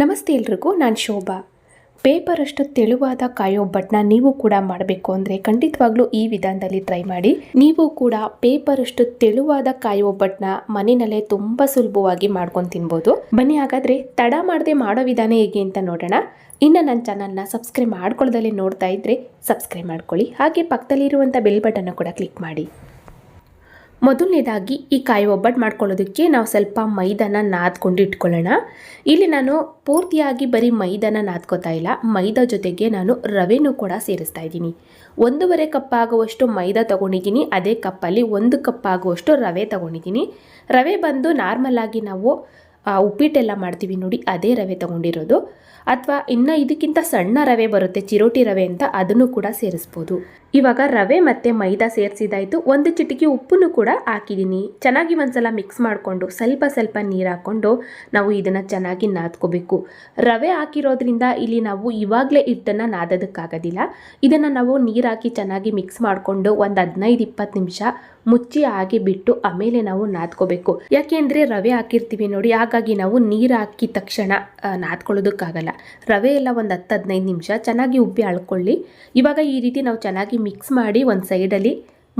ನಮಸ್ತೆ ಎಲ್ರಿಗೂ, ನಾನು ಶೋಭಾ. ಪೇಪರಷ್ಟು ತೆಳುವಾದ ಕಾಯೋ ಬಟ್ನ ನೀವು ಕೂಡ ಮಾಡಬೇಕು ಅಂದರೆ ಖಂಡಿತವಾಗ್ಲೂ ಈ ವಿಧಾನದಲ್ಲಿ ಟ್ರೈ ಮಾಡಿ. ನೀವು ಕೂಡ ಪೇಪರಷ್ಟು ತೆಳುವಾದ ಕಾಯೋ ಒಬ್ಬಟ್ಟನ್ನ ಮನೆಯಲ್ಲೇ ತುಂಬ ಸುಲಭವಾಗಿ ಮಾಡ್ಕೊಂಡು ತಿನ್ಬೋದು. ಬನ್ನಿ ಹಾಗಾದರೆ ತಡ ಮಾಡದೆ ಮಾಡೋ ವಿಧಾನ ಹೇಗೆ ಅಂತ ನೋಡೋಣ. ಇನ್ನು ನನ್ನ ಚಾನಲ್ನ ಸಬ್ಸ್ಕ್ರೈಬ್ ಮಾಡ್ಕೊಳ್ಳೋದಲ್ಲಿ ನೋಡ್ತಾ ಇದ್ದರೆ ಸಬ್ಸ್ಕ್ರೈಬ್ ಮಾಡ್ಕೊಳ್ಳಿ. ಹಾಗೆ ಪಕ್ಕದಲ್ಲಿರುವಂಥ ಬೆಲ್ ಬಟನ್ನು ಕೂಡ ಕ್ಲಿಕ್ ಮಾಡಿ. ಮೊದಲನೇದಾಗಿ ಈ ಕಾಯಿ ಒಬ್ಬಟ್ಟು ಮಾಡ್ಕೊಳ್ಳೋದಕ್ಕೆ ನಾವು ಸ್ವಲ್ಪ ಮೈದಾನ ನಾದ್ಕೊಂಡು ಇಟ್ಕೊಳ್ಳೋಣ. ಇಲ್ಲಿ ನಾನು ಪೂರ್ತಿಯಾಗಿ ಬರೀ ಮೈದಾನ ನಾದ್ಕೋತಾ ಇಲ್ಲ. ಮೈದಾ ಜೊತೆಗೆ ನಾನು ರವೆನೂ ಕೂಡ ಸೇರಿಸ್ತಾ ಇದ್ದೀನಿ. ಒಂದೂವರೆ ಕಪ್ ಆಗುವಷ್ಟು ಮೈದಾ ತೊಗೊಂಡಿದ್ದೀನಿ. ಅದೇ ಕಪ್ಪಲ್ಲಿ ಒಂದು ಕಪ್ ಆಗುವಷ್ಟು ರವೆ ತೊಗೊಂಡಿದ್ದೀನಿ. ರವೆ ಬಂದು ನಾರ್ಮಲಾಗಿ ನಾವು ಉಪ್ಪಿಟ್ಟೆಲ್ಲ ಮಾಡ್ತೀವಿ ನೋಡಿ, ಅದೇ ರವೆ ತೊಗೊಂಡಿರೋದು. ಅಥವಾ ಇನ್ನು ಇದಕ್ಕಿಂತ ಸಣ್ಣ ರವೆ ಬರುತ್ತೆ, ಚಿರೋಟಿ ರವೆ ಅಂತ ಅದನ್ನು ಕೂಡ ಸೇರಿಸ್ಬೋದು. ಇವಾಗ ರವೆ ಮತ್ತು ಮೈದಾ ಸೇರಿಸಿದಾಯಿತು ಒಂದು ಚಿಟಿಕೆ ಉಪ್ಪನ್ನು ಕೂಡ ಹಾಕಿದ್ದೀನಿ. ಚೆನ್ನಾಗಿ ಒಂದ್ಸಲ ಮಿಕ್ಸ್ ಮಾಡಿಕೊಂಡು ಸ್ವಲ್ಪ ಸ್ವಲ್ಪ ನೀರು ಹಾಕ್ಕೊಂಡು ನಾವು ಇದನ್ನು ಚೆನ್ನಾಗಿ ನಾದ್ಕೋಬೇಕು. ರವೆ ಹಾಕಿರೋದ್ರಿಂದ ಇಲ್ಲಿ ನಾವು ಇವಾಗಲೇ ಹಿಟ್ಟನ್ನು ನಾದೋದಕ್ಕಾಗೋದಿಲ್ಲ. ಇದನ್ನು ನಾವು ನೀರು ಹಾಕಿ ಚೆನ್ನಾಗಿ ಮಿಕ್ಸ್ ಮಾಡಿಕೊಂಡು ಒಂದು ಹದಿನೈದು ಇಪ್ಪತ್ತು ನಿಮಿಷ ಮುಚ್ಚಿ ಆಗಿ ಬಿಟ್ಟು ಆಮೇಲೆ ನಾವು ನಾದ್ಕೋಬೇಕು. ಯಾಕೆಂದರೆ ರವೆ ಹಾಕಿರ್ತೀವಿ ನೋಡಿ, ಹಾಗಾಗಿ ನಾವು ನೀರು ಹಾಕಿದ ತಕ್ಷಣ ನಾದ್ಕೊಳ್ಳೋದಕ್ಕಾಗಲ್ಲ. ರವೆ ಎಲ್ಲ ಒಂದು ಹತ್ತು ಹದಿನೈದು ನಿಮಿಷ ಚೆನ್ನಾಗಿ ಉಬ್ಬಿ ಅಳ್ಕೊಳ್ಳಿ. ಇವಾಗ ಈ ರೀತಿ ನಾವು ಚೆನ್ನಾಗಿ ಮಿಕ್ಸ್ ಮಾಡಿ ಒಂದು ಸೈಡಲ್ಲಿ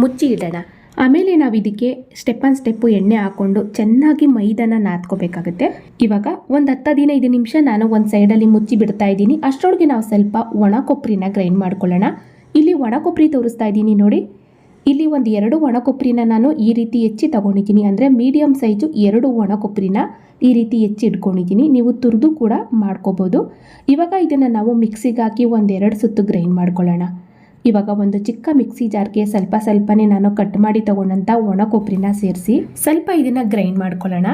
ಮುಚ್ಚಿ ಇಡೋಣ. ಆಮೇಲೆ ನಾವು ಇದಕ್ಕೆ ಸ್ಟೆಪ್ ಆನ್ ಸ್ಟೆಪ್ಪು ಎಣ್ಣೆ ಹಾಕ್ಕೊಂಡು ಚೆನ್ನಾಗಿ ಮೈದಾನ ನಾದ್ಕೋಬೇಕಾಗುತ್ತೆ. ಇವಾಗ ಒಂದು ಹತ್ತು ಹದಿನೈದು ನಿಮಿಷ ನಾನು ಒಂದು ಸೈಡಲ್ಲಿ ಮುಚ್ಚಿ ಬಿಡ್ತಾ ಇದ್ದೀನಿ. ಅಷ್ಟರೊಳಗೆ ನಾವು ಸ್ವಲ್ಪ ಒಣ ಕೊಬ್ಬರಿನ ಗ್ರೈಂಡ್ ಮಾಡ್ಕೊಳ್ಳೋಣ. ಇಲ್ಲಿ ಒಣ ಕೊಬ್ಬರಿ ತೋರಿಸ್ತಾ ಇದ್ದೀನಿ ನೋಡಿ. ಇಲ್ಲಿ ಒಂದು ಎರಡು ಒಣ ಕೊಬ್ಬರಿನ ನಾನು ಈ ರೀತಿ ಹೆಚ್ಚಿ ತಗೊಂಡಿದ್ದೀನಿ. ಅಂದರೆ ಮೀಡಿಯಮ್ ಸೈಜು ಎರಡು ಒಣ ಕೊಬ್ಬರಿನ ಈ ರೀತಿ ಹೆಚ್ಚಿ ಇಟ್ಕೊಂಡಿದ್ದೀನಿ. ನೀವು ತುರಿದು ಕೂಡ ಮಾಡ್ಕೋಬೋದು. ಇವಾಗ ಇದನ್ನು ನಾವು ಮಿಕ್ಸಿಗೆ ಹಾಕಿ ಒಂದೆರಡು ಸುತ್ತು ಗ್ರೈಂಡ್ ಮಾಡ್ಕೊಳ್ಳೋಣ. ಇವಾಗ ಒಂದು ಚಿಕ್ಕ ಮಿಕ್ಸಿ ಜಾರ್ಗೆ ಸ್ವಲ್ಪ ಸ್ವಲ್ಪನೇ ನಾನು ಕಟ್ ಮಾಡಿ ತಗೊಂಡಂಥ ಒಣ ಕೊಬ್ಬರಿನ ಸೇರಿಸಿ ಸ್ವಲ್ಪ ಇದನ್ನು ಗ್ರೈಂಡ್ ಮಾಡ್ಕೊಳ್ಳೋಣ.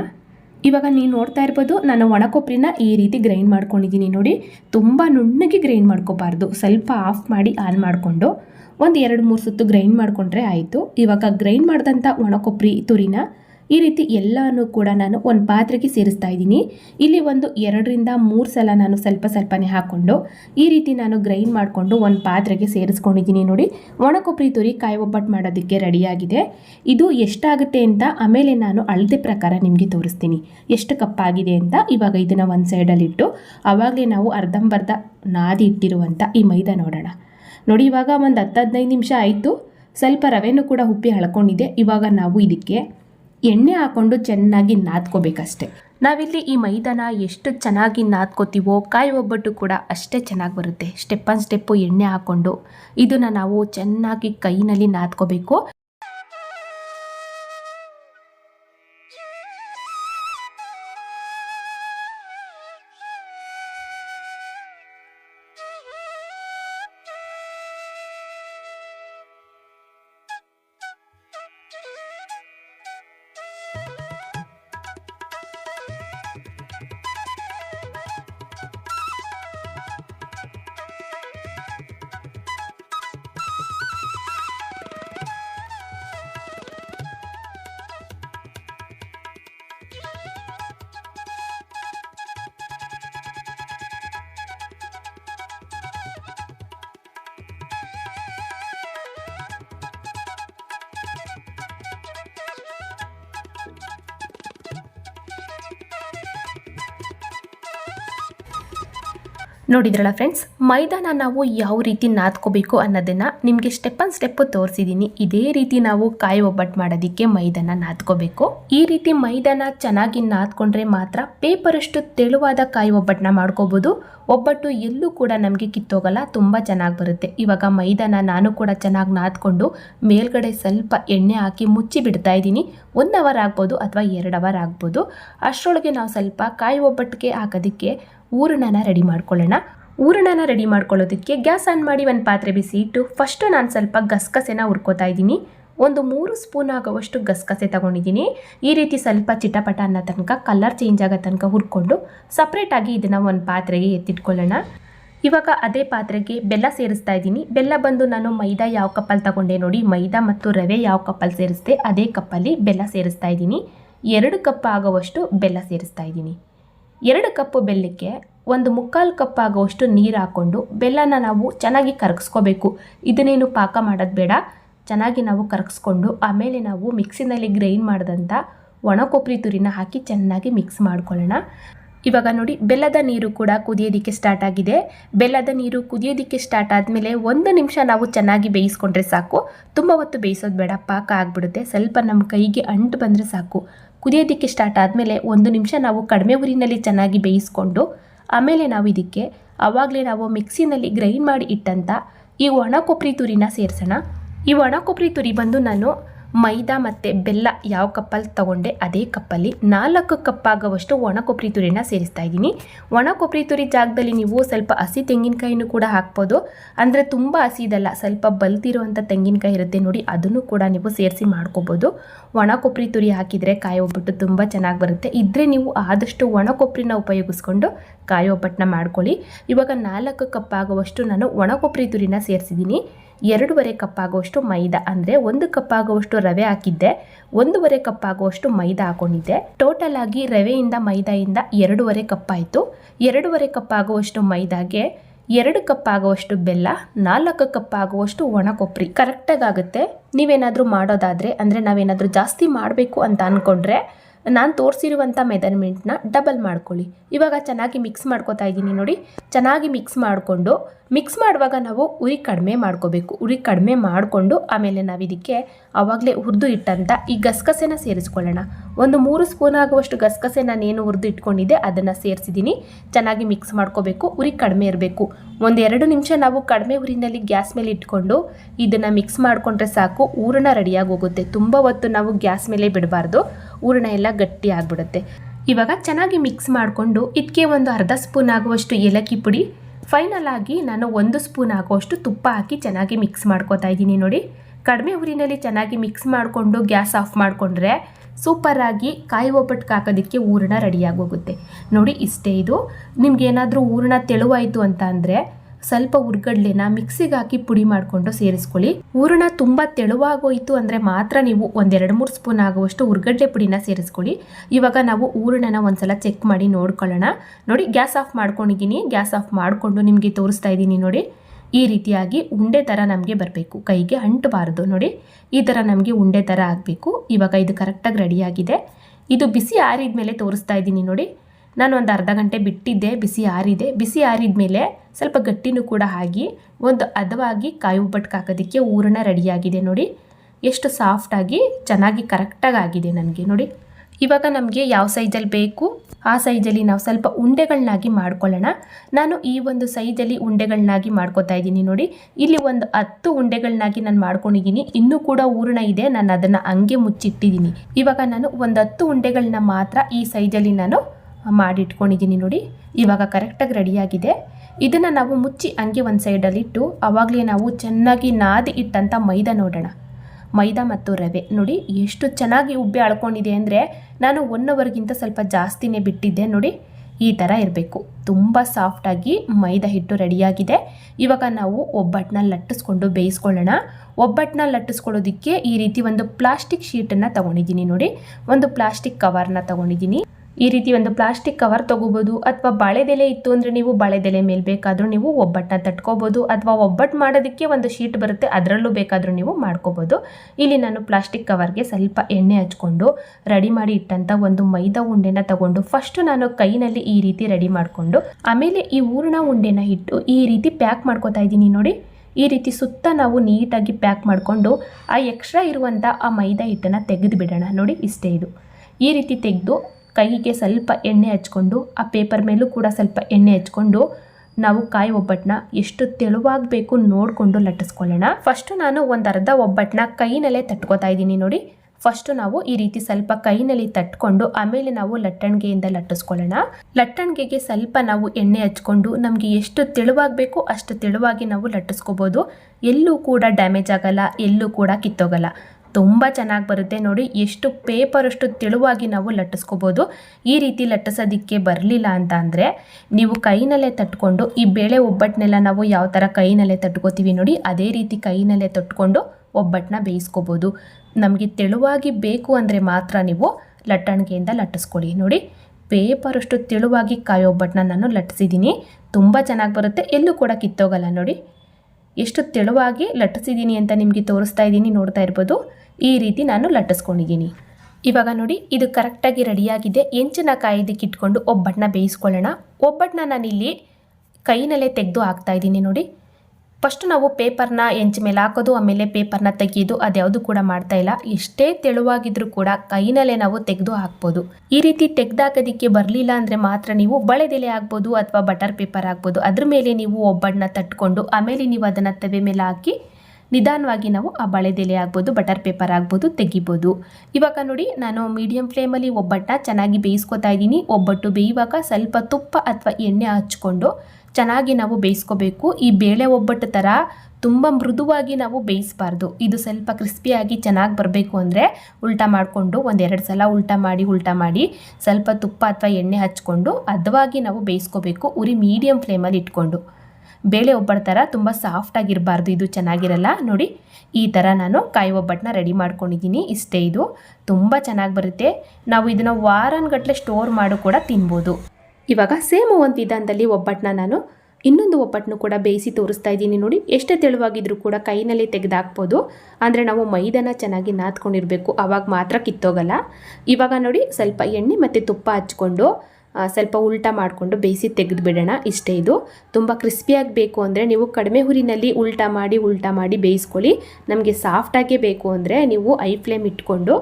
ಇವಾಗ ನೀವು ನೋಡ್ತಾ ಇರ್ಬೋದು, ನಾನು ಒಣ ಕೊಬ್ಬರಿನ ಈ ರೀತಿ ಗ್ರೈಂಡ್ ಮಾಡ್ಕೊಂಡಿದ್ದೀನಿ ನೋಡಿ. ತುಂಬ ನುಣ್ಣಗೆ ಗ್ರೈಂಡ್ ಮಾಡ್ಕೋಬಾರ್ದು. ಸ್ವಲ್ಪ ಆಫ್ ಮಾಡಿ ಆನ್ ಮಾಡಿಕೊಂಡು ಒಂದು ಎರಡು ಮೂರು ಸುತ್ತು ಗ್ರೈಂಡ್ ಮಾಡಿಕೊಂಡ್ರೆ ಆಯಿತು. ಇವಾಗ ಗ್ರೈಂಡ್ ಮಾಡಿದಂಥ ಒಣ ಕೊಬ್ಬರಿ ತುರಿನ ಈ ರೀತಿ ಎಲ್ಲನೂ ಕೂಡ ನಾನು ಒಂದು ಪಾತ್ರೆಗೆ ಸೇರಿಸ್ತಾ ಇದ್ದೀನಿ. ಇಲ್ಲಿ ಒಂದು ಎರಡರಿಂದ ಮೂರು ಸಲ ನಾನು ಸ್ವಲ್ಪ ಸ್ವಲ್ಪನೇ ಹಾಕ್ಕೊಂಡು ಈ ರೀತಿ ನಾನು ಗ್ರೈಂಡ್ ಮಾಡಿಕೊಂಡು ಒಂದು ಪಾತ್ರೆಗೆ ಸೇರಿಸ್ಕೊಂಡಿದ್ದೀನಿ ನೋಡಿ. ಒಣ ಕೊಬ್ಬರಿ ತುರಿ ಕಾಯಿ ಒಬ್ಬಟ್ಟು ಮಾಡೋದಕ್ಕೆ ರೆಡಿಯಾಗಿದೆ. ಇದು ಎಷ್ಟಾಗುತ್ತೆ ಅಂತ ಆಮೇಲೆ ನಾನು ಅಳತೆ ಪ್ರಕಾರ ನಿಮಗೆ ತೋರಿಸ್ತೀನಿ. ಎಷ್ಟು ಕಪ್ಪಾಗಿದೆ ಅಂತ ಇವಾಗ ಇದನ್ನು ಒಂದು ಸೈಡಲ್ಲಿಟ್ಟು ಆವಾಗಲೇ ನಾವು ಅರ್ಧಂಬರ್ಧ ನಾದಿ ಇಟ್ಟಿರುವಂಥ ಈ ಮೈದಾ ನೋಡೋಣ. ನೋಡಿ, ಇವಾಗ ಒಂದು ಹತ್ತು ಹದಿನೈದು ನಿಮಿಷ ಆಯಿತು. ಸ್ವಲ್ಪ ರವೆನೂ ಕೂಡ ಉಪ್ಪಿ ಹಳ್ಕೊಂಡಿದೆ. ಇವಾಗ ನಾವು ಇದಕ್ಕೆ ಎಣ್ಣೆ ಹಾಕ್ಕೊಂಡು ಚೆನ್ನಾಗಿ ನಾದ್ಕೋಬೇಕಷ್ಟೆ. ನಾವಿಲ್ಲಿ ಈ ಮೈದಾನ ಎಷ್ಟು ಚೆನ್ನಾಗಿ ನಾದ್ಕೋತೀವೋ ಕಾಯಿ ಒಬ್ಬಟ್ಟು ಕೂಡ ಅಷ್ಟೇ ಚೆನ್ನಾಗಿ ಬರುತ್ತೆ. ಸ್ಟೆಪ್ ಆನ್ ಸ್ಟೆಪ್ಪು ಎಣ್ಣೆ ಹಾಕ್ಕೊಂಡು ಇದನ್ನು ನಾವು ಚೆನ್ನಾಗಿ ಕೈನಲ್ಲಿ ನಾದ್ಕೋಬೇಕು. ನೋಡಿದ್ರಲ್ಲ ಫ್ರೆಂಡ್ಸ್ ಮೈದಾನ ನಾವು ಯಾವ ರೀತಿ ನಾದ್ಕೋಬೇಕು ಅನ್ನೋದನ್ನು ನಿಮಗೆ ಸ್ಟೆಪ್ ಆನ್ ಸ್ಟೆಪ್ ತೋರಿಸಿದ್ದೀನಿ ಇದೇ ರೀತಿ ನಾವು ಕಾಯಿ ಒಬ್ಬಟ್ಟು ಮಾಡೋದಕ್ಕೆ ಮೈದಾನ ನಾದ್ಕೋಬೇಕು. ಈ ರೀತಿ ಮೈದಾನ ಚೆನ್ನಾಗಿ ನಾದ್ಕೊಂಡ್ರೆ ಮಾತ್ರ ಪೇಪರಷ್ಟು ತೆಳುವಾದ ಕಾಯಿ ಒಬ್ಬಟ್ಟನ್ನ ಮಾಡ್ಕೋಬೋದು. ಒಬ್ಬಟ್ಟು ಎಲ್ಲೂ ಕೂಡ ನಮಗೆ ಕಿತ್ತೋಗಲ್ಲ, ತುಂಬ ಚೆನ್ನಾಗಿ ಬರುತ್ತೆ. ಇವಾಗ ಮೈದಾನ ನಾನು ಕೂಡ ಚೆನ್ನಾಗಿ ನಾದ್ಕೊಂಡು ಮೇಲ್ಗಡೆ ಸ್ವಲ್ಪ ಎಣ್ಣೆ ಹಾಕಿ ಮುಚ್ಚಿ ಬಿಡ್ತಾ ಇದ್ದೀನಿ. ಒನ್ ಅವರ್ ಆಗ್ಬೋದು ಅಥವಾ ಎರಡು ಅವರ್ ಆಗ್ಬೋದು. ಅಷ್ಟರೊಳಗೆ ನಾವು ಸ್ವಲ್ಪ ಕಾಯಿ ಒಬ್ಬಟ್ಟಿಗೆ ಹಾಕೋದಕ್ಕೆ ಹೂರಣನ ರೆಡಿ ಮಾಡ್ಕೊಳ್ಳೋಣ. ಹೂರಣನ ರೆಡಿ ಮಾಡ್ಕೊಳ್ಳೋದಕ್ಕೆ ಗ್ಯಾಸ್ ಆನ್ ಮಾಡಿ ಒಂದು ಪಾತ್ರೆ ಬಿಸಿ ಇಟ್ಟು ಫಸ್ಟು ನಾನು ಸ್ವಲ್ಪ ಗಸಗಸೆನ ಹುರ್ಕೋತಾ ಇದ್ದೀನಿ. ಒಂದು ಮೂರು ಸ್ಪೂನ್ ಆಗೋವಷ್ಟು ಗಸಗಸೆ ತಗೊಂಡಿದ್ದೀನಿ. ಈ ರೀತಿ ಸ್ವಲ್ಪ ಚಿಟಪಟ ಅನ್ನೋ ತನಕ ಕಲರ್ ಚೇಂಜ್ ಆಗೋ ತನಕ ಹುರ್ಕೊಂಡು ಸಪ್ರೇಟಾಗಿ ಇದನ್ನು ಒಂದು ಪಾತ್ರೆಗೆ ಎತ್ತಿಟ್ಕೊಳ್ಳೋಣ. ಇವಾಗ ಅದೇ ಪಾತ್ರೆಗೆ ಬೆಲ್ಲ ಸೇರಿಸ್ತಾ ಇದ್ದೀನಿ. ಬೆಲ್ಲ ಬಂದು ನಾನು ಮೈದಾ ಯಾವ ಕಪ್ಪಲ್ಲಿ ತಗೊಂಡೆ ನೋಡಿ, ಮೈದಾ ಮತ್ತು ರವೆ ಯಾವ ಕಪ್ಪಲ್ಲಿ ಸೇರಿಸ್ದೆ, ಅದೇ ಕಪ್ಪಲ್ಲಿ ಬೆಲ್ಲ ಸೇರಿಸ್ತಾ ಇದ್ದೀನಿ. ಎರಡು ಕಪ್ ಆಗೋವಷ್ಟು ಬೆಲ್ಲ ಸೇರಿಸ್ತಾ ಇದ್ದೀನಿ. ಎರಡು ಕಪ್ಪು ಬೆಲ್ಲಕ್ಕೆ ಒಂದು ಮುಕ್ಕಾಲು ಕಪ್ ಆಗುವಷ್ಟು ನೀರು ಹಾಕ್ಕೊಂಡು ಬೆಲ್ಲನ ನಾವು ಚೆನ್ನಾಗಿ ಕರಗಿಸ್ಕೋಬೇಕು. ಇದನ್ನೇನು ಪಾಕ ಮಾಡೋದು ಬೇಡ. ಚೆನ್ನಾಗಿ ನಾವು ಕರಗಿಸ್ಕೊಂಡು ಆಮೇಲೆ ನಾವು ಮಿಕ್ಸಿನಲ್ಲಿ ಗ್ರೈಂಡ್ ಮಾಡಿದಂಥ ಒಣ ಕೊಬ್ಬರಿ ತುರಿನ ಹಾಕಿ ಚೆನ್ನಾಗಿ ಮಿಕ್ಸ್ ಮಾಡ್ಕೊಳ್ಳೋಣ. ಇವಾಗ ನೋಡಿ, ಬೆಲ್ಲದ ನೀರು ಕೂಡ ಕುದಿಯೋದಕ್ಕೆ ಸ್ಟಾರ್ಟ್ ಆಗಿದೆ. ಬೆಲ್ಲದ ನೀರು ಕುದಿಯೋದಕ್ಕೆ ಸ್ಟಾರ್ಟ್ ಆದಮೇಲೆ ಒಂದು ನಿಮಿಷ ನಾವು ಚೆನ್ನಾಗಿ ಬೇಯಿಸ್ಕೊಂಡ್ರೆ ಸಾಕು. ತುಂಬ ಹೊತ್ತು ಬೇಯಿಸೋದು ಬೇಡ, ಪಾಕ ಆಗಿಬಿಡುತ್ತೆ. ಸ್ವಲ್ಪ ನಮ್ಮ ಕೈಗೆ ಅಂಟು ಬಂದರೆ ಸಾಕು. ಕುದಿಯೋದಕ್ಕೆ ಸ್ಟಾರ್ಟ್ ಆದಮೇಲೆ ಒಂದು ನಿಮಿಷ ನಾವು ಕಡಿಮೆ ಉರಿನಲ್ಲಿ ಚೆನ್ನಾಗಿ ಬೇಯಿಸ್ಕೊಂಡು, ಆಮೇಲೆ ನಾವು ಇದಕ್ಕೆ ಆವಾಗಲೇ ನಾವು ಮಿಕ್ಸಿನಲ್ಲಿ ಗ್ರೈಂಡ್ ಮಾಡಿ ಇಟ್ಟಂಥ ಈ ಒಣ ಕೊಬ್ಬರಿ ತುರಿನ ಸೇರಿಸೋಣ. ಈ ಒಣ ಕೊಬ್ಬರಿ ತುರಿ ಬಂದು ನಾನು ಮೈದಾ ಮತ್ತು ಬೆಲ್ಲ ಯಾವ ಕಪ್ಪಲ್ಲಿ ತಗೊಂಡೆ ಅದೇ ಕಪ್ಪಲ್ಲಿ ನಾಲ್ಕು ಕಪ್ಪಾಗುವಷ್ಟು ಒಣ ಕೊಬ್ಬರಿ ತುರಿನ ಸೇರಿಸ್ತಾ ಇದ್ದೀನಿ. ಒಣ ಕೊಬ್ಬರಿ ತುರಿ ಜಾಗದಲ್ಲಿ ನೀವು ಸ್ವಲ್ಪ ಹಸಿ ತೆಂಗಿನಕಾಯಿನೂ ಕೂಡ ಹಾಕ್ಬೋದು. ಅಂದರೆ ತುಂಬ ಹಸಿ ಇದಲ್ಲ, ಸ್ವಲ್ಪ ಬಲ್ತಿರುವಂಥ ತೆಂಗಿನಕಾಯಿ ಇರುತ್ತೆ ನೋಡಿ, ಅದನ್ನು ಕೂಡ ನೀವು ಸೇರಿಸಿ ಮಾಡ್ಕೋಬೋದು. ಒಣ ಕೊಬ್ಬರಿ ತುರಿ ಹಾಕಿದರೆ ಕಾಯಿ ಒಬ್ಬಟ್ಟು ತುಂಬ ಚೆನ್ನಾಗಿ ಬರುತ್ತೆ. ಇದ್ದರೆ ನೀವು ಆದಷ್ಟು ಒಣ ಕೊಬ್ಬರಿನ ಉಪಯೋಗಿಸ್ಕೊಂಡು ಕಾಯಿ ಒಬ್ಬಟ್ಟನ್ನ ಮಾಡ್ಕೊಳ್ಳಿ. ಇವಾಗ ನಾಲ್ಕು ಕಪ್ ಆಗುವಷ್ಟು ನಾನು ಒಣ ಕೊಬ್ಬರಿ ತುರಿನ ಸೇರಿಸಿದ್ದೀನಿ. ಎರಡೂವರೆ ಕಪ್ ಆಗುವಷ್ಟು ಮೈದಾ, ಅಂದರೆ ಒಂದು ಕಪ್ ಆಗುವಷ್ಟು ರವೆ ಹಾಕಿದ್ದೆ, ಒಂದೂವರೆ ಕಪ್ ಆಗುವಷ್ಟು ಮೈದಾ ಹಾಕೊಂಡಿದ್ದೆ. ಟೋಟಲ್ ಆಗಿ ರವೆಯಿಂದ ಮೈದಾಯಿಂದ ಎರಡೂವರೆ ಕಪ್ ಆಯಿತು ಎರಡೂವರೆ ಕಪ್ ಆಗುವಷ್ಟು ಮೈದಾಗೆ ಎರಡು ಕಪ್ ಆಗುವಷ್ಟು ಬೆಲ್ಲ, ನಾಲ್ಕು ಕಪ್ ಆಗುವಷ್ಟು ಒಣ ಕೊಬ್ಬರಿ. ಕರೆಕ್ಟಾಗಿ ಆಗುತ್ತೆ. ನೀವೇನಾದರೂ ಮಾಡೋದಾದರೆ, ಅಂದರೆ ನಾವೇನಾದರೂ ಜಾಸ್ತಿ ಮಾಡಬೇಕು ಅಂತ ಅಂದ್ಕೊಂಡ್ರೆ ನಾನು ತೋರಿಸಿರುವಂಥ ಮೆದರ್ಮೆಂಟ್ನ ಡಬಲ್ ಮಾಡ್ಕೊಳ್ಳಿ. ಇವಾಗ ಚೆನ್ನಾಗಿ ಮಿಕ್ಸ್ ಮಾಡ್ಕೋತಾ ಇದ್ದೀನಿ ನೋಡಿ. ಚೆನ್ನಾಗಿ ಮಿಕ್ಸ್ ಮಾಡಿಕೊಂಡು ಮಿಕ್ಸ್ ಮಾಡುವಾಗ ನಾವು ಉರಿ ಕಡಿಮೆ ಮಾಡ್ಕೋಬೇಕು. ಉರಿ ಕಡಿಮೆ ಮಾಡಿಕೊಂಡು ಆಮೇಲೆ ನಾವು ಇದಕ್ಕೆ ಆವಾಗಲೇ ಹುರಿದು ಇಟ್ಟಂಥ ಈ ಗಸಗಸೆನ ಸೇರಿಸ್ಕೊಳ್ಳೋಣ. ಒಂದು ಮೂರು ಸ್ಪೂನ್ ಆಗುವಷ್ಟು ಗಸಗಸೆ ನಾನು ಏನು ಹುರಿದು ಇಟ್ಕೊಂಡಿದ್ದೆ ಅದನ್ನು ಸೇರಿಸಿದ್ದೀನಿ ಚೆನ್ನಾಗಿ ಮಿಕ್ಸ್ ಮಾಡ್ಕೋಬೇಕು. ಉರಿ ಕಡಿಮೆ ಇರಬೇಕು. ಒಂದೆರಡು ನಿಮಿಷ ನಾವು ಕಡಿಮೆ ಉರಿನಲ್ಲಿ ಗ್ಯಾಸ್ ಮೇಲೆ ಇಟ್ಕೊಂಡು ಇದನ್ನು ಮಿಕ್ಸ್ ಮಾಡಿಕೊಂಡ್ರೆ ಸಾಕು. ಊರಣ ರೆಡಿಯಾಗಿ ಹೋಗುತ್ತೆ. ತುಂಬ ಹೊತ್ತು ನಾವು ಗ್ಯಾಸ್ ಮೇಲೆ ಬಿಡಬಾರ್ದು. ಹೂರಣ ಎಲ್ಲ ಗಟ್ಟಿ ಆಗಿಬಿಡುತ್ತೆ. ಇವಾಗ ಚೆನ್ನಾಗಿ ಮಿಕ್ಸ್ ಮಾಡಿಕೊಂಡು ಇದಕ್ಕೆ ಒಂದು ಅರ್ಧ ಸ್ಪೂನ್ ಆಗುವಷ್ಟು ಏಲಕ್ಕಿ ಪುಡಿ. ಫೈನಲ್ ಆಗಿ ನಾನು ಒಂದು ಸ್ಪೂನ್ ಆಗುವಷ್ಟು ತುಪ್ಪ ಹಾಕಿ ಚೆನ್ನಾಗಿ ಮಿಕ್ಸ್ ಮಾಡ್ಕೋತಾ ಇದ್ದೀನಿ ನೋಡಿ. ಕಡಿಮೆ ಊರಿನಲ್ಲಿ ಚೆನ್ನಾಗಿ ಮಿಕ್ಸ್ ಮಾಡಿಕೊಂಡು ಗ್ಯಾಸ್ ಆಫ್ ಮಾಡಿಕೊಂಡ್ರೆ ಸೂಪರಾಗಿ ಕಾಯಿ ಒಬ್ಬಟ್ಟು ಹಾಕೋದಕ್ಕೆ ಹೂರಣ ರೆಡಿಯಾಗೋಗುತ್ತೆ ನೋಡಿ ಇಷ್ಟೇ ಇದು. ನಿಮ್ಗೆ ಏನಾದರೂ ಹೂರಣ ತೆಳುವಾಯಿತು ಅಂತ ಅಂದರೆ ಸ್ವಲ್ಪ ಹುರ್ಗಡ್ಲೆನ ಮಿಕ್ಸಿಗೆ ಹಾಕಿ ಪುಡಿ ಮಾಡಿಕೊಂಡು ಸೇರಿಸ್ಕೊಳ್ಳಿ. ಹೂರಣ ತುಂಬ ತೆಳುವಾಗೋಯ್ತು ಅಂದರೆ ಮಾತ್ರ ನೀವು ಒಂದೆರಡು ಮೂರು ಸ್ಪೂನ್ ಆಗುವಷ್ಟು ಹುರ್ಗಡ್ಲೆ ಪುಡಿನ ಸೇರಿಸ್ಕೊಳ್ಳಿ. ಇವಾಗ ನಾವು ಹೂರಣನ ಒಂದ್ಸಲ ಚೆಕ್ ಮಾಡಿ ನೋಡ್ಕೊಳ್ಳೋಣ. ನೋಡಿ, ಗ್ಯಾಸ್ ಆಫ್ ಮಾಡ್ಕೊಂಡಿದ್ದೀನಿ. ಗ್ಯಾಸ್ ಆಫ್ ಮಾಡಿಕೊಂಡು ನಿಮಗೆ ತೋರಿಸ್ತಾ ಇದ್ದೀನಿ ನೋಡಿ. ಈ ರೀತಿಯಾಗಿ ಉಂಡೆ ಥರ ನಮಗೆ ಬರಬೇಕು. ಕೈಗೆ ಅಂಟಬಾರ್ದು ನೋಡಿ. ಈ ಥರ ನಮಗೆ ಉಂಡೆ ಥರ ಆಗಬೇಕು. ಇವಾಗ ಇದು ಕರೆಕ್ಟಾಗಿ ರೆಡಿಯಾಗಿದೆ ಇದು ಬಿಸಿ ಆರಿದ ಮೇಲೆ ತೋರಿಸ್ತಾ ಇದ್ದೀನಿ ನೋಡಿ. ನಾನು ಒಂದು ಅರ್ಧ ಗಂಟೆ ಬಿಟ್ಟಿದ್ದೆ, ಬಿಸಿ ಆರಿದೆ. ಬಿಸಿ ಆರಿದ ಮೇಲೆ ಸ್ವಲ್ಪ ಗಟ್ಟಿನೂ ಕೂಡ ಆಗಿ ಒಂದು ಹದವಾಗಿ ಕಾಯಿ ಒಬ್ಬಟ್ಟು ಹಾಕೋದಕ್ಕೆ ಹೂರಣ ರೆಡಿಯಾಗಿದೆ ನೋಡಿ. ಎಷ್ಟು ಸಾಫ್ಟಾಗಿ ಚೆನ್ನಾಗಿ ಕರೆಕ್ಟಾಗಿ ಆಗಿದೆ ನನಗೆ ನೋಡಿ. ಇವಾಗ ನಮಗೆ ಯಾವ ಸೈಜಲ್ಲಿ ಬೇಕು? ಆ ಸೈಜಲ್ಲಿ ನಾವು ಸ್ವಲ್ಪ ಉಂಡೆಗಳನ್ನಾಗಿ ಮಾಡ್ಕೊಳ್ಳೋಣ. ನಾನು ಈ ಒಂದು ಸೈಜಲ್ಲಿ ಉಂಡೆಗಳನ್ನಾಗಿ ಮಾಡ್ಕೊತಾ ಇದ್ದೀನಿ ನೋಡಿ. ಇಲ್ಲಿ ಒಂದು ಹತ್ತು ಉಂಡೆಗಳನ್ನಾಗಿ ನಾನು ಮಾಡ್ಕೊಂಡಿದ್ದೀನಿ. ಇನ್ನೂ ಕೂಡ ಹೂರಣ ಇದೆ. ನಾನು ಅದನ್ನು ಹಂಗೆ ಮುಚ್ಚಿಟ್ಟಿದ್ದೀನಿ. ಇವಾಗ ನಾನು ಒಂದು ಹತ್ತು ಉಂಡೆಗಳನ್ನ ಮಾತ್ರ ಈ ಸೈಜಲ್ಲಿ ನಾನು ಮಾಡಿಟ್ಕೊಂಡಿದ್ದೀನಿ ನೋಡಿ. ಇವಾಗ ಕರೆಕ್ಟಾಗಿ ರೆಡಿಯಾಗಿದೆ ಇದನ್ನು ನಾವು ಮುಚ್ಚಿ ಹಂಗೆ ಒಂದು ಸೈಡಲ್ಲಿಟ್ಟು ಆವಾಗಲೇ ನಾವು ಚೆನ್ನಾಗಿ ನಾದಿ ಇಟ್ಟಂಥ ಮೈದಾ ನೋಡೋಣ. ಮೈದಾ ಮತ್ತು ರವೆ. ನೋಡಿ, ಎಷ್ಟು ಚೆನ್ನಾಗಿ ಉಬ್ಬೆ ಅಳ್ಕೊಂಡಿದೆ ಅಂದರೆ ನಾನು ಒನ್ ಅವರ್ಗಿಂತ ಸ್ವಲ್ಪ ಜಾಸ್ತಿನೇ ಬಿಟ್ಟಿದ್ದೆ ನೋಡಿ. ಈ ಥರ ಇರಬೇಕು. ತುಂಬ ಸಾಫ್ಟಾಗಿ ಮೈದಾ ಹಿಟ್ಟು ರೆಡಿಯಾಗಿದೆ ಇವಾಗ ನಾವು ಒಬ್ಬಟ್ಟನ್ನ ಲಟ್ಟಿಸ್ಕೊಂಡು ಬೇಯಿಸ್ಕೊಳ್ಳೋಣ. ಒಬ್ಬಟ್ಟನ್ನ ಲಟ್ಟಿಸ್ಕೊಳ್ಳೋದಕ್ಕೆ ಈ ರೀತಿ ಒಂದು ಪ್ಲಾಸ್ಟಿಕ್ ಶೀಟನ್ನು ತೊಗೊಂಡಿದ್ದೀನಿ ನೋಡಿ. ಒಂದು ಪ್ಲಾಸ್ಟಿಕ್ ಕವರ್ನ ತೊಗೊಂಡಿದ್ದೀನಿ. ಈ ರೀತಿ ಒಂದು ಪ್ಲಾಸ್ಟಿಕ್ ಕವರ್ ತೊಗೋಬೋದು ಅಥವಾ ಬಾಳೆದೆಲೆ ಇತ್ತು ಅಂದರೆ ನೀವು ಬಾಳೆದೆಲೆ ಮೇಲೆ ಬೇಕಾದರೂ ನೀವು ಒಬ್ಬಟ್ಟನ್ನ ತಟ್ಕೋಬೋದು ಅಥವಾ ಒಬ್ಬಟ್ಟು ಮಾಡೋದಕ್ಕೆ ಒಂದು ಶೀಟ್ ಬರುತ್ತೆ, ಅದರಲ್ಲೂ ಬೇಕಾದರೂ ನೀವು ಮಾಡ್ಕೋಬೋದು. ಇಲ್ಲಿ ನಾನು ಪ್ಲಾಸ್ಟಿಕ್ ಕವರ್ಗೆ ಸ್ವಲ್ಪ ಎಣ್ಣೆ ಹಚ್ಕೊಂಡು ರೆಡಿ ಮಾಡಿ ಇಟ್ಟಂಥ ಒಂದು ಮೈದಾ ಉಂಡೆನ ತಗೊಂಡು ಫಸ್ಟ್ ನಾನು ಕೈನಲ್ಲಿ ಈ ರೀತಿ ರೆಡಿ ಮಾಡಿಕೊಂಡು, ಆಮೇಲೆ ಈ ಹೂರಣ ಉಂಡೆನ ಇಟ್ಟು ಈ ರೀತಿ ಪ್ಯಾಕ್ ಮಾಡ್ಕೋತಾ ಇದ್ದೀನಿ ನೋಡಿ. ಈ ರೀತಿ ಸುತ್ತ ನಾವು ನೀಟಾಗಿ ಪ್ಯಾಕ್ ಮಾಡಿಕೊಂಡು ಆ ಎಕ್ಸ್ಟ್ರಾ ಇರುವಂಥ ಆ ಮೈದಾ ಹಿಟ್ಟನ್ನು ತೆಗೆದು ಬಿಡೋಣ ನೋಡಿ, ಇಷ್ಟೇ ಇದು. ಈ ರೀತಿ ತೆಗೆದು ಕೈಗೆ ಸ್ವಲ್ಪ ಎಣ್ಣೆ ಹಚ್ಕೊಂಡು, ಆ ಪೇಪರ್ ಮೇಲೂ ಕೂಡ ಸ್ವಲ್ಪ ಎಣ್ಣೆ ಹಚ್ಕೊಂಡು ನಾವು ಕಾಯಿ ಒಬ್ಬಟ್ಟನ್ನ ಎಷ್ಟು ತೆಳುವಾಗಬೇಕು ನೋಡಿಕೊಂಡು ಲಟ್ಟಿಸ್ಕೊಳ್ಳೋಣ. ಫಸ್ಟು ನಾನು ಒಂದು ಅರ್ಧ ಒಬ್ಬಟ್ಟನ್ನ ಕೈನಲ್ಲೇ ತಟ್ಕೋತಾ ಇದ್ದೀನಿ ನೋಡಿ. ಫಸ್ಟು ನಾವು ಈ ರೀತಿ ಸ್ವಲ್ಪ ಕೈನಲ್ಲಿ ತಟ್ಕೊಂಡು ಆಮೇಲೆ ನಾವು ಲಟ್ಟಣಿಗೆಯಿಂದ ಲಟ್ಟಿಸ್ಕೊಳ್ಳೋಣ. ಲಟ್ಟಣಿಗೆಗೆ ಸ್ವಲ್ಪ ನಾವು ಎಣ್ಣೆ ಹಚ್ಕೊಂಡು ನಮಗೆ ಎಷ್ಟು ತೆಳುವಾಗಬೇಕು ಅಷ್ಟು ತೆಳುವಾಗಿ ನಾವು ಲಟ್ಟಿಸ್ಕೋಬೋದು. ಎಲ್ಲೂ ಕೂಡ ಡ್ಯಾಮೇಜ್ ಆಗಲ್ಲ, ಎಲ್ಲೂ ಕೂಡ ಕಿತ್ತೋಗಲ್ಲ. ತುಂಬ ಚೆನ್ನಾಗಿ ಬರುತ್ತೆ ನೋಡಿ, ಎಷ್ಟು ಪೇಪರಷ್ಟು ತೆಳುವಾಗಿ ನಾವು ಲಟ್ಟಿಸ್ಕೋಬೋದು. ಈ ರೀತಿ ಲಟ್ಟಿಸೋದಕ್ಕೆ ಬರಲಿಲ್ಲ ಅಂತ ಅಂದರೆ ನೀವು ಕೈನಲ್ಲೇ ತಟ್ಕೊಂಡು ಈ ಬೇಳೆ ಒಬ್ಬಟ್ಟನ್ನೆಲ್ಲ ನಾವು ಯಾವ ಥರ ಕೈನಲ್ಲೇ ತಟ್ಕೋತೀವಿ ನೋಡಿ, ಅದೇ ರೀತಿ ಕೈನಲ್ಲೇ ತಟ್ಕೊಂಡು ಒಬ್ಬಟ್ಟನ್ನ ಬೇಯಿಸ್ಕೋಬೋದು. ನಮಗೆ ತೆಳುವಾಗಿ ಬೇಕು ಅಂದರೆ ಮಾತ್ರ ನೀವು ಲಟ್ಟಣಿಗೆಯಿಂದ ಲಟ್ಟಿಸ್ಕೊಳ್ಳಿ. ನೋಡಿ ಪೇಪರಷ್ಟು ತೆಳುವಾಗಿ ಕಾಯೋ ಒಬ್ಬಟ್ಟನ್ನ ನಾನು ಲಟ್ಟಿಸಿದ್ದೀನಿ ತುಂಬ ಚೆನ್ನಾಗಿ ಬರುತ್ತೆ. ಎಲ್ಲೂ ಕೂಡ ಕಿತ್ತೋಗಲ್ಲ. ನೋಡಿ, ಎಷ್ಟು ತೆಳುವಾಗಿ ಲಟ್ಟಿಸಿದ್ದೀನಿ ಅಂತ ನಿಮಗೆ ತೋರಿಸ್ತಾ ಇದ್ದೀನಿ, ನೋಡ್ತಾ ಇರ್ಬೋದು. ಈ ರೀತಿ ನಾನು ಲಟ್ಟಿಸ್ಕೊಂಡಿದ್ದೀನಿ. ಇವಾಗ ನೋಡಿ, ಇದು ಕರೆಕ್ಟಾಗಿ ರೆಡಿಯಾಗಿದೆ. ಹೆಂಚಿನ ಕಾಯ್ದಕ್ಕೆ ಇಟ್ಕೊಂಡು ಒಬ್ಬಟ್ಟನ್ನ ಬೇಯಿಸ್ಕೊಳ್ಳೋಣ. ಒಬ್ಬಟ್ಟನ್ನ ನಾನಿಲ್ಲಿ ಕೈನಲ್ಲೇ ತೆಗೆದು ಹಾಕ್ತಾ ಇದ್ದೀನಿ. ನೋಡಿ ಫಸ್ಟ್ ನಾವು ಪೇಪರ್ನ ಹೆಂಚ್ ಮೇಲೆ ಹಾಕೋದು, ಆಮೇಲೆ ಪೇಪರ್ನ ತೆಗೆಯೋದು ಅದ್ಯಾವುದು ಕೂಡ ಮಾಡ್ತಾ ಇಲ್ಲ. ಎಷ್ಟೇ ತೆಳುವಾಗಿದ್ರೂ ಕೂಡ ಕೈನಲ್ಲೇ ನಾವು ತೆಗೆದು ಹಾಕ್ಬೋದು. ಈ ರೀತಿ ತೆಗೆದಾಕೋದಕ್ಕೆ ಬರಲಿಲ್ಲ ಅಂದರೆ ಮಾತ್ರ ನೀವು ಬಳೆದೆಲೆ ಆಗ್ಬೋದು ಅಥವಾ ಬಟರ್ ಪೇಪರ್ ಆಗ್ಬೋದು ಅದ್ರ ಮೇಲೆ ನೀವು ಒಬ್ಬಡನ್ನ ತಟ್ಕೊಂಡು, ಆಮೇಲೆ ನೀವು ಅದನ್ನು ತವೆ ಮೇಲೆ ಹಾಕಿ ನಿಧಾನವಾಗಿ ನಾವು ಆ ಬಳೆದೆಲೆ ಆಗ್ಬೋದು, ಬಟರ್ ಪೇಪರ್ ಆಗ್ಬೋದು, ತೆಗಿಬೋದು. ಇವಾಗ ನೋಡಿ, ನಾನು ಮೀಡಿಯಂ ಫ್ಲೇಮಲ್ಲಿ ಒಬ್ಬಟ್ಟ ಚೆನ್ನಾಗಿ ಬೇಯಿಸ್ಕೊತಾ ಇದ್ದೀನಿ. ಒಬ್ಬಟ್ಟು ಬೇಯುವಾಗ ಸ್ವಲ್ಪ ತುಪ್ಪ ಅಥವಾ ಎಣ್ಣೆ ಹಚ್ಕೊಂಡು ಚೆನ್ನಾಗಿ ನಾವು ಬೇಯಿಸ್ಕೋಬೇಕು. ಈ ಬೇಳೆ ಒಬ್ಬಟ್ಟು ಥರ ತುಂಬ ಮೃದುವಾಗಿ ನಾವು ಬೇಯಿಸ್ಬಾರ್ದು. ಇದು ಸ್ವಲ್ಪ ಕ್ರಿಸ್ಪಿಯಾಗಿ ಚೆನ್ನಾಗಿ ಬರಬೇಕು ಅಂದರೆ ಉಲ್ಟಾ ಮಾಡಿಕೊಂಡು ಒಂದೆರಡು ಸಲ ಉಲ್ಟ ಮಾಡಿ ಉಲ್ಟ ಮಾಡಿ ಸ್ವಲ್ಪ ತುಪ್ಪ ಅಥವಾ ಎಣ್ಣೆ ಹಚ್ಕೊಂಡು ಅದವಾಗಿ ನಾವು ಬೇಯಿಸ್ಕೋಬೇಕು. ಉರಿ ಮೀಡಿಯಂ ಫ್ಲೇಮಲ್ಲಿ ಇಟ್ಕೊಂಡು. ಬೇಳೆ ಒಬ್ಬಟ್ಟು ಥರ ತುಂಬ ಸಾಫ್ಟಾಗಿರಬಾರ್ದು ಇದು ಚೆನ್ನಾಗಿರಲ್ಲ. ನೋಡಿ, ಈ ಥರ ನಾನು ಕಾಯಿ ಒಬ್ಬಟ್ಟನ್ನ ರೆಡಿ ಮಾಡ್ಕೊಂಡಿದ್ದೀನಿ. ಇಷ್ಟೇ ಇದು. ತುಂಬ ಚೆನ್ನಾಗಿ ಬರುತ್ತೆ. ನಾವು ಇದನ್ನು ವಾರನ್ಗಟ್ಟಲೆ ಸ್ಟೋರ್ ಮಾಡು ಕೂಡ ತಿನ್ಬೋದು. ಇವಾಗ ಸೇಮ್ ಒಂದು ವಿಧಾನದಲ್ಲಿ ಒಬ್ಬಟ್ಟನ್ನ ನಾನು ಇನ್ನೊಂದು ಒಬ್ಬಟ್ಟನ್ನು ಕೂಡ ಬೇಯಿಸಿ ತೋರಿಸ್ತಾ ಇದ್ದೀನಿ ನೋಡಿ. ಎಷ್ಟೇ ತೆಳುವಾಗಿದ್ದರೂ ಕೂಡ ಕೈನಲ್ಲಿ ತೆಗೆದಾಕ್ಬೋದು. ಅಂದರೆ ನಾವು ಮೈದಾನ ಚೆನ್ನಾಗಿ ನಾದ್ಕೊಂಡಿರಬೇಕು. ಆವಾಗ ಮಾತ್ರ ಕಿತ್ತೋಗಲ್ಲ. ಇವಾಗ ನೋಡಿ, ಸ್ವಲ್ಪ ಎಣ್ಣೆ ಮತ್ತು ತುಪ್ಪ ಹಚ್ಕೊಂಡು ಸ್ವಲ್ಪ ಉಲ್ಟಾ ಮಾಡಿಕೊಂಡು ಬೇಯಿಸಿ ತೆಗೆದುಬಿಡೋಣ. ಇಷ್ಟೇ ಇದು. ತುಂಬ ಕ್ರಿಸ್ಪಿಯಾಗಿ ಬೇಕು ಅಂದರೆ ನೀವು ಕಡಿಮೆ ಹುರಿನಲ್ಲಿ ಉಲ್ಟಾ ಮಾಡಿ ಉಲ್ಟಾ ಮಾಡಿ ಬೇಯಿಸ್ಕೊಳ್ಳಿ. ನಮಗೆ ಸಾಫ್ಟಾಗೇ ಬೇಕು ಅಂದರೆ ನೀವು ಐ ಫ್ಲೇಮ್ ಇಟ್ಕೊಂಡು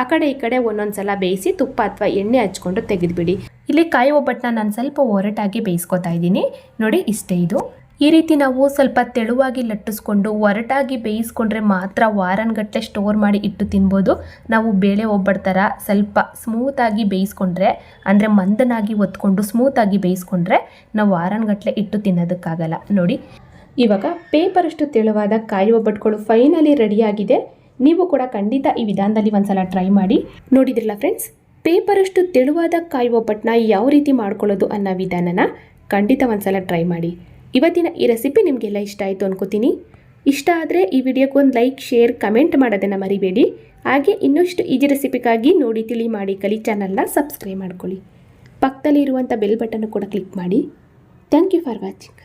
ಆ ಕಡೆ ಈ ಕಡೆ ಒಂದೊಂದು ಸಲ ಬೇಯಿಸಿ ತುಪ್ಪ ಅಥವಾ ಎಣ್ಣೆ ಹಚ್ಕೊಂಡು ತೆಗೆದುಬಿಡಿ. ಇಲ್ಲಿ ಕಾಯಿ ಒಬ್ಬಟ್ಟನ್ನ ನಾನು ಸ್ವಲ್ಪ ಒರಟಾಗಿ ಬೇಯಿಸ್ಕೊತಾ ಇದ್ದೀನಿ. ನೋಡಿ ಇಷ್ಟೇ ಇದು. ಈ ರೀತಿ ನಾವು ಸ್ವಲ್ಪ ತೆಳುವಾಗಿ ಲಟ್ಟಿಸ್ಕೊಂಡು ಒರಟಾಗಿ ಬೇಯಿಸ್ಕೊಂಡ್ರೆ ಮಾತ್ರ ವಾರನ್ಗಟ್ಟಲೆ ಸ್ಟೋರ್ ಮಾಡಿ ಇಟ್ಟು ತಿನ್ಬೋದು. ನಾವು ಬೇಳೆ ಒಬ್ಬರ ಥರ ಸ್ವಲ್ಪ ಸ್ಮೂತಾಗಿ ಬೇಯಿಸ್ಕೊಂಡ್ರೆ, ಅಂದರೆ ಮಂದನಾಗಿ ಒತ್ಕೊಂಡು ಸ್ಮೂತಾಗಿ ಬೇಯಿಸ್ಕೊಂಡ್ರೆ ನಾವು ವಾರನ್ಗಟ್ಟಲೆ ಇಟ್ಟು ತಿನ್ನೋದಕ್ಕಾಗಲ್ಲ. ನೋಡಿ, ಇವಾಗ ಪೇಪರಷ್ಟು ತೆಳುವಾದ ಕಾಯಿ ಒಬ್ಬಟ್ಟುಗಳು ಫೈನಲಿ ರೆಡಿಯಾಗಿದೆ ನೀವು ಕೂಡ ಖಂಡಿತ ಈ ವಿಧಾನದಲ್ಲಿ ಒಂದ್ಸಲ ಟ್ರೈ ಮಾಡಿ ನೋಡಿದ್ರಲ್ಲ ಫ್ರೆಂಡ್ಸ್ ಪೇಪರಷ್ಟು ತೆಳುವಾದ ಕಾಯಿ ಒಬ್ಬಟ್ಟನ್ನ ಯಾವ ರೀತಿ ಮಾಡ್ಕೊಳ್ಳೋದು ಅನ್ನೋ ವಿಧಾನನ ಖಂಡಿತ ಒಂದ್ಸಲ ಟ್ರೈ ಮಾಡಿ. ಇವತ್ತಿನ ಈ ರೆಸಿಪಿ ನಿಮಗೆಲ್ಲ ಇಷ್ಟ ಆಯಿತು ಅನ್ಕೋತೀನಿ. ಇಷ್ಟ ಆದರೆ ಈ ವಿಡಿಯೋಗೆ ಒಂದು ಲೈಕ್ ಶೇರ್ ಕಮೆಂಟ್ ಮಾಡೋದನ್ನು ಮರಿಬೇಡಿ. ಹಾಗೆ ಇನ್ನಷ್ಟು ಈಜಿ ರೆಸಿಪಿಗಾಗಿ ನೋಡಿ, ತಿಳಿ ಮಾಡಿ ಕಲಿ ಚಾನಲ್ನ ಸಬ್ಸ್ಕ್ರೈಬ್ ಮಾಡ್ಕೊಳ್ಳಿ. ಪಕ್ಕದಲ್ಲಿ ಇರುವಂಥ ಬೆಲ್ ಬಟನ್ನು ಕೂಡ ಕ್ಲಿಕ್ ಮಾಡಿ. Thank you for watching